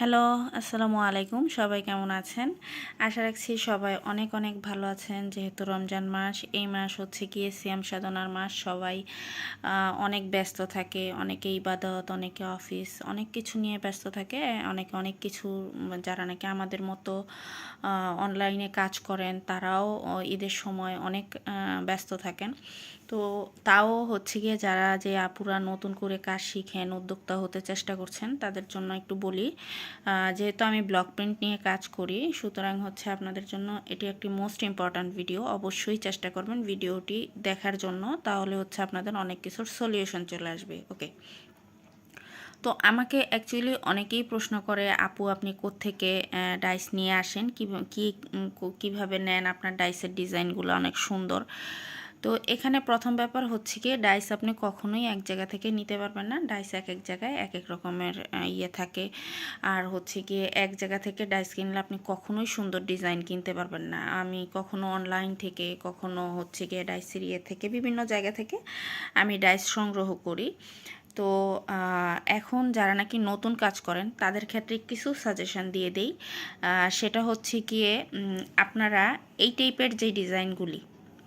Hello, আসসালামু আলাইকুম। সবাই কেমন আছেন? আশা রাখছি সবাই অনেক অনেক ভালো আছেন। যেহেতু রমজান মাস, এই মাস হচ্ছে গিয়ে সিয়াম সাধনার মাস। সবাই অনেক ব্যস্ত থাকে, অনেকে ইবাদত, অনেকে অফিস, অনেক কিছু নিয়ে ব্যস্ত থাকে। অনেকে অনেক কিছু, যারা নাকি আমাদের মতো অনলাইনে কাজ করেন, তারাও ঈদের সময় অনেক ব্যস্ত থাকেন। তো তাও হচ্ছে গিয়ে যারা যে আপুরা নতুন করে কাজ শিখেন, উদ্যোক্তা হতে চেষ্টা করছেন, তাদের জন্য একটু বলি যেহেতু আমি ব্লক প্রিন্ট নিয়ে কাজ করি, সুতরাং হচ্ছে আপনাদের জন্য এটি একটি মোস্ট ইম্পর্ট্যান্ট ভিডিও। অবশ্যই চেষ্টা করবেন ভিডিওটি দেখার জন্য, তাহলে হচ্ছে আপনাদের অনেক কিছুর সলিউশন চলে আসবে, ওকে? তো আমাকে অ্যাকচুয়ালি অনেকেই প্রশ্ন করে, আপু, আপনি কোত্থেকে ডাইস নিয়ে আসেন? কী কী, কীভাবে নেন আপনার ডাইসের ডিজাইনগুলো? অনেক সুন্দর। তো এখানে প্রথম ব্যাপার হচ্ছে কি, ডাইস আপনি কখনোই এক জায়গা থেকে নিতে পারবেন না। ডাইস এক এক জায়গায় এক এক রকমের ইয়ে থাকে। আর হচ্ছে গিয়ে এক জায়গা থেকে ডাইস কিনলে আপনি কখনোই সুন্দর ডিজাইন কিনতে পারবেন না। আমি কখনো অনলাইন থেকে, কখনো হচ্ছে গিয়ে ডাইসের ইয়ে থেকে, বিভিন্ন জায়গা থেকে আমি ডাইস সংগ্রহ করি। তো এখন যারা নাকি নতুন কাজ করেন, তাদের ক্ষেত্রে কিছু সাজেশন দিয়ে দেই। সেটা হচ্ছে গিয়ে আপনারা এই টাইপের যে ডিজাইনগুলি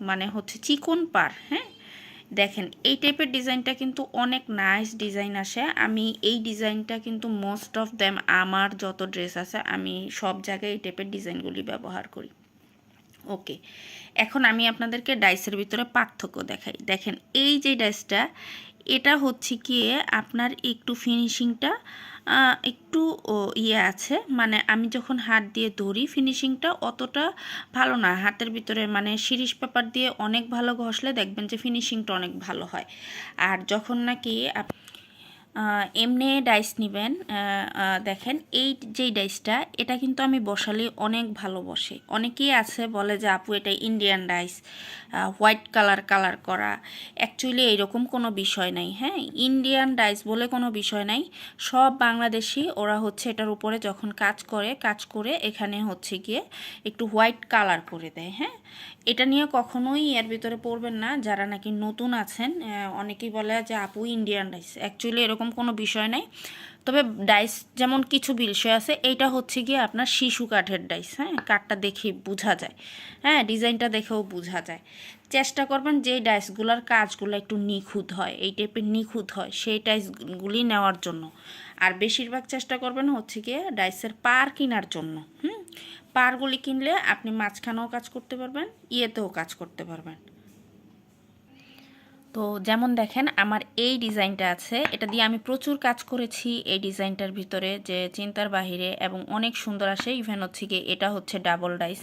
মানে হচ্ছে চিকন পার হ্যাঁ? দেখেন, এই টাইপের ডিজাইনটা কিন্তু অনেক নাইস ডিজাইন আসে। আমি এই ডিজাইনটা কিন্তু মোস্ট অফ দ্যাম আমার যত ড্রেস আছে, আমি সব জায়গায় এই টাইপের ডিজাইনগুলি ব্যবহার করি। ওকে এখন আমি আপনাদেরকে ডাইসের ভিতরে পার্থক্য দেখাই। দেখেন, এই যে ডাইসটা এটা হচ্ছে গিয়ে আপনার একটু ফিনিশিংটা একটু ইয়ে আছে। মানে আমি যখন হাত দিয়ে ধরি ফিনিশিংটা অতটা ভালো না। হাতের ভিতরে মানে শিরিষ পেপার দিয়ে অনেক ভালো ঘষলে দেখবেন যে ফিনিশিংটা অনেক ভালো হয়। আর যখন নাকি এমনি ডাইস নেবেন দেখেন এই যেই ডাইসটা এটা কিন্তু আমি বসালে অনেক ভালো বসে। অনেকেই আছে বলে যে, আপু, এটা Indian dyes white colour colour করা। অ্যাকচুয়ালি এইরকম কোনো বিষয় নাই হ্যাঁ? ইন্ডিয়ান ডাইস বলে কোনো বিষয় নাই। সব বাংলাদেশি, ওরা হচ্ছে এটার উপরে যখন কাজ করে কাজ করে এখানে হচ্ছে গিয়ে একটু হোয়াইট কালার করে দেয় হ্যাঁ? এটা নিয়ে কখনোই এর ভিতরে পড়বেন না। যারা নাকি নতুন আছেন অনেকেই বলে যে, আপু ইন্ডিয়ান ডাইস অ্যাকচুয়ালি এরকম কোনো বিষয় নাই। তবে ডাইস যেমন কিছু বিষয় আছে, এইটা হচ্ছে গিয়ে আপনার শিশু কাঠের ডাইস হ্যাঁ? কাঠটা দেখে বোঝা যায়। হ্যাঁ ডিজাইনটা দেখেও বোঝা যায়। চেষ্টা করবেন যে ডাইসগুলোর কাজগুলো একটু নিখুঁত হয়, এই টাইপের নিখুঁত হয়, সেই ডাইসগুলি নেওয়ার জন্য। আর বেশিরভাগ চেষ্টা করবেন হচ্ছে গিয়ে ডাইসের পার কেনার জন্য, হুম? পারগুলি কিনলে আপনি মাঝখানেও কাজ করতে পারবেন, ইয়েতেও কাজ করতে পারবেন। তো যেমন দেখেন, আমার এই ডিজাইনটা আছে। এটা দিয়ে আমি প্রচুর কাজ করেছি এই ডিজাইনটার ভিতরে যে চিন্তার বাহিরে এবং অনেক সুন্দর আসে। ইভেন হচ্ছে গিয়ে এটা হচ্ছে ডাবল ডাইস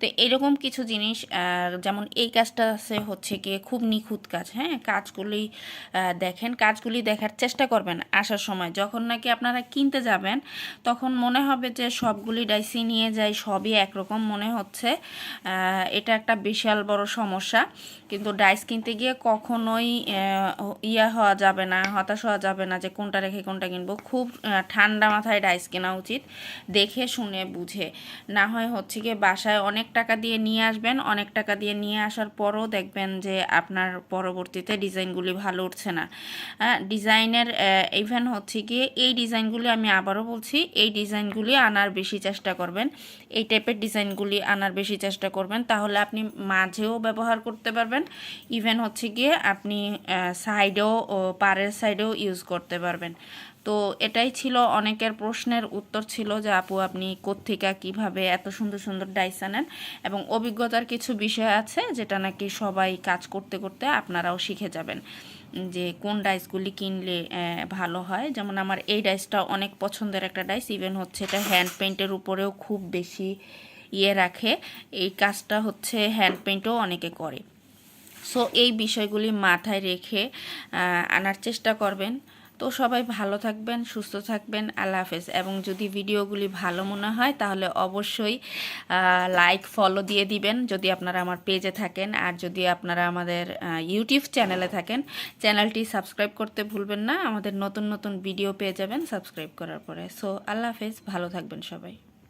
তো এরকম কিছু জিনিস যেমন এই কাজটা আছে হচ্ছে গিয়ে খুব নিখুঁত কাজ। হ্যাঁ কাজগুলি দেখেন, কাজগুলি দেখার চেষ্টা করবেন আসার সময়। যখন নাকি আপনারা কিনতে যাবেন, তখন মনে হবে যে সবগুলি ডাইসি নিয়ে যাই, সবই একরকম মনে হচ্ছে। এটা একটা বিশাল বড় সমস্যা। কিন্তু ডাইস কিনতে গিয়ে কখনোই ইয়া হওয়া যাবে না, হতাশ হওয়া যাবে না যে কোনটা রেখে কোনটা কিনবো। খুব ঠান্ডা মাথায় ডাইস কেনা উচিত, দেখে, শুনে, বুঝে। না হয় হচ্ছে গিয়ে বাসায় অনেক টাকা দিয়ে নিয়ে আসবেন, অনেক টাকা দিয়ে নিয়ে আসার পরও দেখবেন যে আপনার পরবর্তীতে ডিজাইনগুলি ভালো উঠছে না। হ্যাঁ ডিজাইনের ইভেন হচ্ছে গিয়ে এই ডিজাইনগুলি আমি আবারও বলছি, এই ডিজাইনগুলি আনার বেশি চেষ্টা করবেন, এই টাইপের ডিজাইনগুলি আনার বেশি চেষ্টা করবেন, তাহলে আপনি মাঝেও ব্যবহার করতে পারবেন। ইভেন হচ্ছে গিয়ে আপনি সাইডেও ও পাড়ের সাইডেও ইউজ করতে পারবেন। তো এটাই ছিল অনেকের প্রশ্নের উত্তর ছিল যে, আপু, আপনি কোত্থেকে, কীভাবে এত সুন্দর সুন্দর ডাইস আনেন? এবং অভিজ্ঞতার কিছু বিষয় আছে যেটা নাকি সবাই কাজ করতে করতে আপনারাও শিখে যাবেন যে, কোন ডাইসগুলি কিনলে ভালো হয়। যেমন আমার এই ডাইসটা অনেক পছন্দের একটা ডাইস ইভেন হচ্ছে এটা হ্যান্ড পেন্টের উপরেও খুব বেশি ইয়ে রাখে। এই কাজটা হচ্ছে হ্যান্ড পেইন্টও অনেকে করে। সো এই বিষয়গুলি মাথায় রেখে আনার চেষ্টা করবেন। তো সবাই ভালো থাকবেন, সুস্থ থাকবেন, আল্লাহ হাফেজ। এবং যদি ভিডিওগুলি ভালো মনে হয়, তাহলে অবশ্যই লাইক ফলো দিয়ে দিবেন। যদি আপনারা আমার পেজে থাকেন, আর যদি আপনারা আমাদের ইউটিউব চ্যানেলে থাকেন চ্যানেলটি সাবস্ক্রাইব করতে ভুলবেন না। আমাদের নতুন নতুন ভিডিও পেয়ে যাবেন সাবস্ক্রাইব করার পরে। সো আল্লাহ হাফেজ, ভালো থাকবেন সবাই।